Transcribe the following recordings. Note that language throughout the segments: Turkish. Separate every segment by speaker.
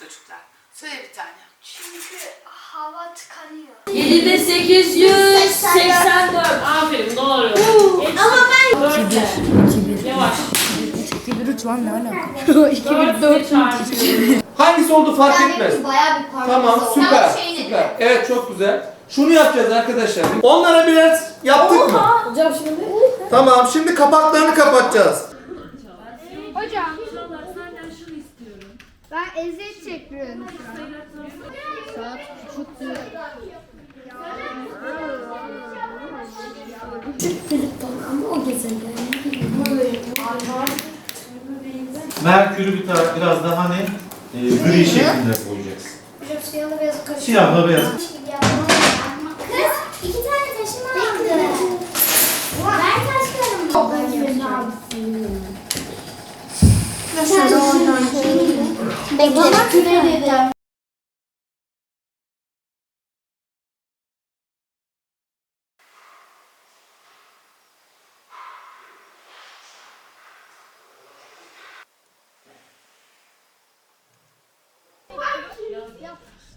Speaker 1: çocuklar. Söyle bir tane.
Speaker 2: Çünkü hava tıkanıyor.
Speaker 3: 7'de 884. Aferin doğru.
Speaker 2: Ama ben...
Speaker 3: Dörtte. Yavaş.
Speaker 4: 2-1-3 lan ne alaka?
Speaker 3: Dört çarpı.
Speaker 5: Hangisi oldu fark etmez.
Speaker 2: Yani bayağı bir
Speaker 5: Tamam
Speaker 2: oldu.
Speaker 5: süper.
Speaker 2: Şey
Speaker 5: süper. Evet çok güzel. Şunu yapacağız arkadaşlar. Onlara birer yaptık mı?
Speaker 3: Hocam şimdi.
Speaker 5: Tamam şimdi kapaklarını kapatacağız.
Speaker 6: Ben eziyet çekiyorum şu an. Saat buçuk değil.
Speaker 7: Merkür'ü bir taraf biraz daha hani e, gri şeklinde koyacaksın.
Speaker 2: Siyahla beyazı karıştırdım.
Speaker 7: Siyahla beyaz.
Speaker 2: Kız iki tane taşım aldı. Ben taşlarım. Dedim.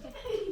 Speaker 8: Beni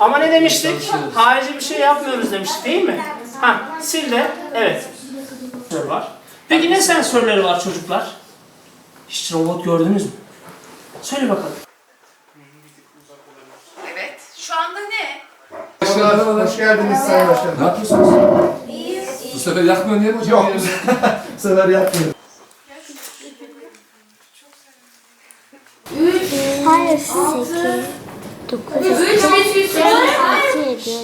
Speaker 9: Ama ne demiştik? Harici bir şey yapmıyoruz demiştik değil mi? Ha, sil de evet. Sensör var. Peki ne sensörleri var çocuklar? Hiç robot gördünüz mü? Söyle bakalım.
Speaker 1: Evet. Şu anda ne?
Speaker 5: Başkanım hoş geldiniz Sayın Başkanım.
Speaker 10: Ne yapıyorsunuz? Bu sefer yakmıyor diye mi hocam?
Speaker 5: Yok. Bu sefer yapmıyor.
Speaker 8: 8 9
Speaker 3: 3 1
Speaker 8: 6 7